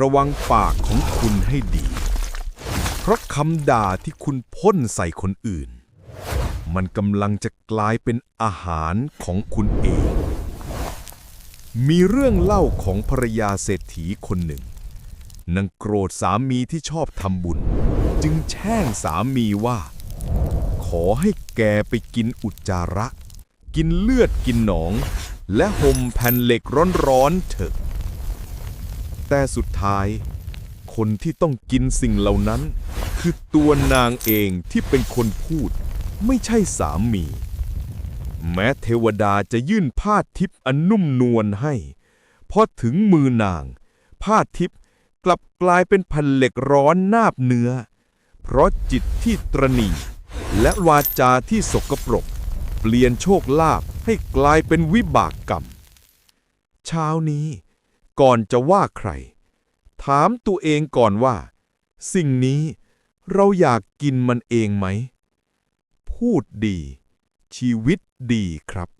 ระวังปากของคุณให้ดี เพราะคำด่าที่คุณพ่นใส่คนอื่น มันกำลังจะกลายเป็นอาหารของคุณเอง มีเรื่องเล่าของภรรยาเศรษฐีคนหนึ่งนางโกรธสามีที่ชอบทำบุญ จึงแช่งสามีว่า ขอให้แกไปกินอุจจาระ กินเลือดกินหนอง และห่มแผ่นเหล็กร้อนๆเถอะ แต่สุดท้าย คนที่ต้องกินสิ่งเหล่านั้น คือตัวนางเองที่เป็นคนพูด ไม่ใช่สามี แม้เทวดาจะยื่นผ้าทิพย์อันนุ่มนวลให้พอถึงมือนาง ผ้าทิพย์กลับกลายเป็นแผ่นเหล็กร้อนนาบเนื้อ เพราะจิตที่ตรณีและวาจาที่สกปรก เปลี่ยนโชคลาภให้กลายเป็นวิบากกรรมเช้านี้ ก่อนจะว่าใคร ถามตัวเองก่อนว่า สิ่งนี้เราอยากกินมันเองไหม พูดดี ชีวิตดีครับ